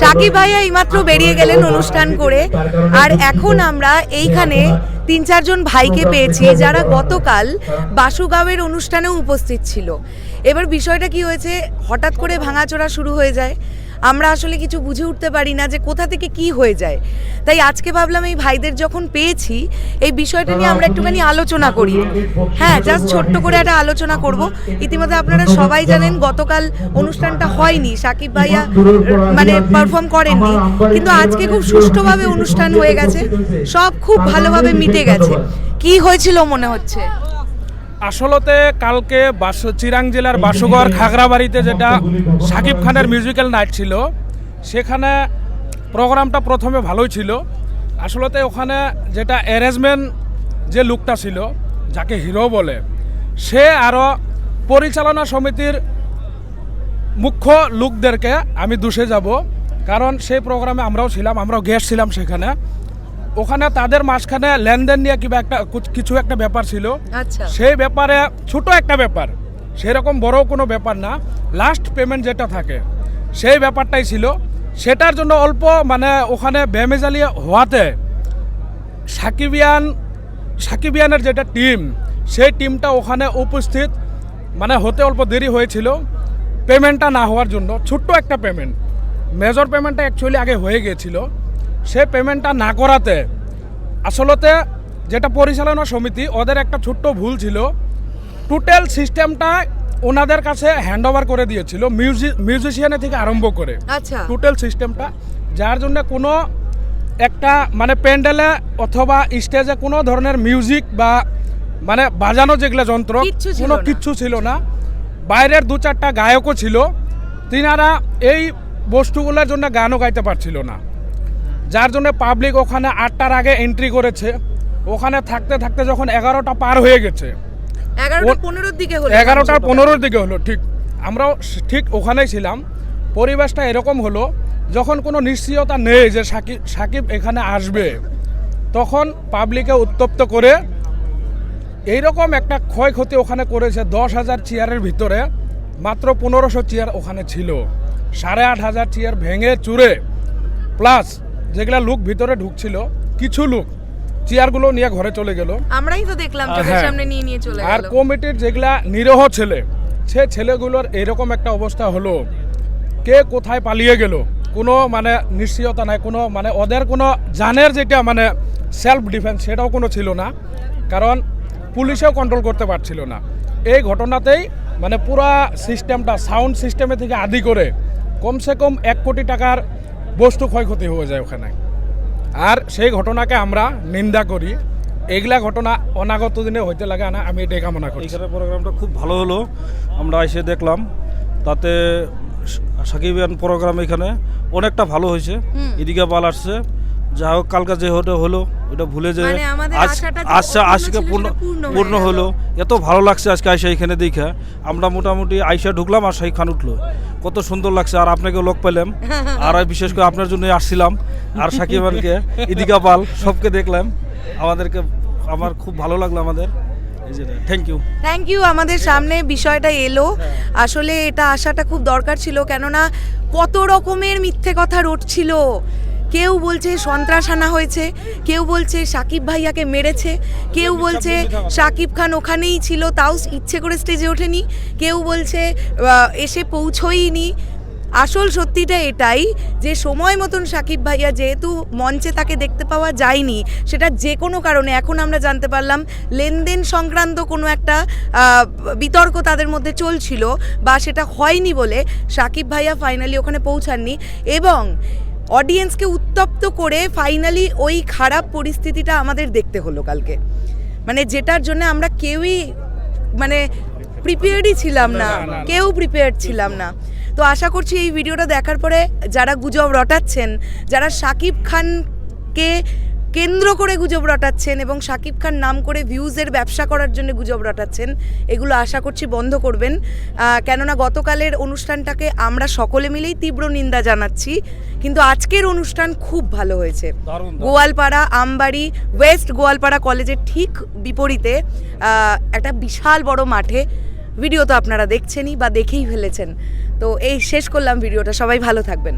সাকিব ভাইয়া এইমাত্র বেরিয়ে গেলেন অনুষ্ঠান করে। আর এখন আমরা এইখানে তিন, চারজন ভাইকে পেয়েছি, যারা গতকাল বাসুগাঁওয়ের অনুষ্ঠানেও উপস্থিত ছিল। এবার বিষয়টা কি হয়েছে? হঠাৎ করে ভাঙাচোরা শুরু হয়ে যায়। আমরা আসলে কিছু বুঝে উঠতে পারি না যে কোথা থেকে কি হয়ে যায়। তাই আজকে ভাবলাম এই ভাইদের যখন পেয়েছি, এই বিষয়টা নিয়ে আমরা একটুখানি আলোচনা করি। হ্যাঁ জাস্ট ছোট্ট করে একটা আলোচনা করব। ইতিমধ্যে আপনারা সবাই জানেন, গতকাল অনুষ্ঠানটা হয়নি। সাকিব ভাইয়া মানে পারফর্ম করেননি। কিন্তু আজকে খুব সুষ্ঠুভাবে অনুষ্ঠান হয়ে গেছে। সব খুব ভালোভাবে মিটে গেছে। কি হয়েছিল মনে হচ্ছে? আসলতে কালকে বাস চিরাং জেলার বাসুগড় খাগড়াবাড়িতে যেটা সাকিব খানের মিউজিক্যাল নাইট ছিল, সেখানে প্রোগ্রামটা প্রথমে ভালোই ছিল। আসলতে ওখানে যেটা অ্যারেঞ্জমেন্ট যে লুকটা ছিল, যাকে হিরো বলে, সে আরও পরিচালনা সমিতির মুখ্য লোকদেরকে আমি দুষে যাব, কারণ সেই প্রোগ্রামে আমরাও ছিলাম, আমরাও গেস্ট ছিলাম সেখানে। ওখানে তাদের মাঝখানে লেনদেন নিয়ে কিবা একটা কিছু একটা ব্যাপার ছিল। আচ্ছা। সেই ব্যাপারে ছোট একটা ব্যাপার। সেরকম বড় কোনো ব্যাপার না। লাস্ট পেমেন্ট যেটা থাকে সেই ব্যাপারটাই ছিল। সেটার জন্য অল্প মানে ওখানে বেমেজালি হওয়াতে সাকিবিয়ান সাকিবিয়ানের যেটা টিম সেই টিমটা ওখানে উপস্থিত। মানে হতে অল্প দেরি হয়েছিল পেমেন্টটা না হওয়ার জন্য। ছোট্ট একটা পেমেন্ট মেজর পেমেন্টটা অ্যাকচুয়ালি আগে হয়ে গিয়েছিল। সে পেমেন্টটা না করাতে আসলতে যেটা পরিচালনা সমিতি ওদের একটা ছোট্ট ভুল ছিল। টোটাল সিস্টেমটা ওনাদের কাছে হ্যান্ড ওভার করে দিয়েছিল মিউজিশিয়ানের থেকে আরম্ভ করে। আচ্ছা। টোটাল সিস্টেমটা যার জন্য কোনো একটা মানে প্যান্ডেলে অথবা স্টেজে কোনো ধরনের মিউজিক বা মানে বাজানো যেগুলো যন্ত্র কোনো কিচ্ছু ছিল না। বাইরের দু চারটা গায়কও ছিল তিনারা এই বস্তুগুলোর জন্য গানও গাইতে পারছিল না। যার জন্য পাবলিক ওখানে আটটার আগে এন্ট্রি করেছে। ওখানে থাকতে থাকতে যখন এগারোটা পার হয়ে গেছে এগারোটার পনেরোর দিকে হলো। ঠিক। আমরাও ঠিক ওখানেই ছিলাম। পরিবেশটা এরকম হলো যখন কোনো নিশ্চয়তা নেই যে সাকিব সাকিব এখানে আসবে তখন পাবলিকে উত্তপ্ত করে এইরকম একটা ক্ষয়ক্ষতি ওখানে করেছে দশ হাজার চেয়ারের ভিতরে। মাত্র পনেরোশো চেয়ার ওখানে ছিল। সাড়ে আট হাজার চেয়ার ভেঙে চুরে। প্লাস যেগুলা লোক ভিতরে ঢুকছিল কিছু লোক চেয়ারগুলো নিয়ে ঘরে চলে গেল। আমরাই তো দেখলাম চোখের হ্যাঁ। সামনে নিয়ে নিয়ে চলে আর কমিটির যেগুলা নিরহ ছেলে সে ছেলেগুলোর এরকম একটা অবস্থা হলো। কে কোথায় পালিয়ে গেল কোনো মানে নিশ্চয়তা নাই কোনো মানে ওদের কোনো জানের যেটা মানে সেলফ ডিফেন্স সেটাও কোনো ছিল না কারণ পুলিশেও কন্ট্রোল করতে পারছিল না। এই ঘটনাতেই মানে পুরা সিস্টেমটা সাউন্ড সিস্টেমে থেকে আদি করে কমসে কম এক কোটি টাকার বস্তু ক্ষয়ক্ষতি হয়ে যায় ওখানে। আর সেই ঘটনাকে আমরা নিন্দা করি। এগুলা ঘটনা অনাগত দিনে হইতে লাগে না আমি এটাই কামনা করি এখানে প্রোগ্রামটা খুব ভালো হলো। আমরা এসে দেখলাম তাতে সাকিবিয়ান প্রোগ্রাম এখানে অনেকটা ভালো হয়েছে। ইদিকা এদিকে বাল আসছে। যা হোক কালকে যে হতে হলো ওটা ভুলে যে মানে যে আজকে পূর্ণ পূর্ণ হলো। এত ভালো লাগছে আজকে আইসা এখানে দেখে। আমরা মোটামুটি আইসা ঢুকলাম আর সেই খান উঠল। কত সুন্দর লাগছে। আর আপনাকে লোক পেলাম। আর বিশেষ করে আপনার জন্য আসছিলাম। আর সাকিবানকে ইদিকা পাল সবকে দেখলাম। আমাদেরকে আমার খুব ভালো লাগল আমাদের। থ্যাংক ইউ থ্যাংক ইউ আমাদের সামনে বিষয়টা এলো। আসলে এটা আসাটা খুব দরকার ছিল কেননা কত রকমের মিথ্যে কথা রটছিল। কেউ বলছে সন্ত্রাস আনা হয়েছে কেউ বলছে সাকিব ভাইয়াকে মেরেছে কেউ বলছে সাকিব খান ওখানেই ছিল তাও ইচ্ছে করে স্টেজে ওঠেনি। কেউ বলছে এসে পৌঁছয়নি আসল সত্যিটা এটাই যে সময় মতন সাকিব ভাইয়া যেহেতু মঞ্চে তাকে দেখতে পাওয়া যায়নি সেটা যে কোনো কারণে এখন আমরা জানতে পারলাম লেনদেন সংক্রান্ত কোনো একটা বিতর্ক তাদের মধ্যে চলছিল বা সেটা হয়নি বলে সাকিব ভাইয়া ফাইনালি ওখানে পৌঁছাননি। এবং অডিয়েন্সকে উত্তপ্ত করে ফাইনালি ওই খারাপ পরিস্থিতিটা আমাদের দেখতে হলো কালকে মানে যেটার জন্য আমরা কেউই মানে প্রিপেয়ার্ডই ছিলাম না। কেউ প্রিপেয়ার্ড ছিলাম না তো আশা করছি এই ভিডিওটা দেখার পরে যারা গুজব রটাচ্ছেন যারা সাকিব খানকে কেন্দ্র করে গুজব রটাচ্ছেন এবং শাকিব খান নাম করে ভিউজের ব্যবসা করার জন্য গুজব রটাচ্ছেন এগুলো আশা করছি বন্ধ করবেন। কেননা গতকালের অনুষ্ঠানটাকে আমরা সকলে মিলেই তীব্র নিন্দা জানাচ্ছি কিন্তু আজকের অনুষ্ঠান খুব ভালো হয়েছে। গোয়ালপাড়া আমবাড়ি ওয়েস্ট গোয়ালপাড়া কলেজের ঠিক বিপরীতে একটা বিশাল বড় মাঠে ভিডিও তো আপনারা দেখছেনই বা দেখেই ফেলেছেন। তো এই শেষ করলাম ভিডিওটা সবাই ভালো থাকবেন।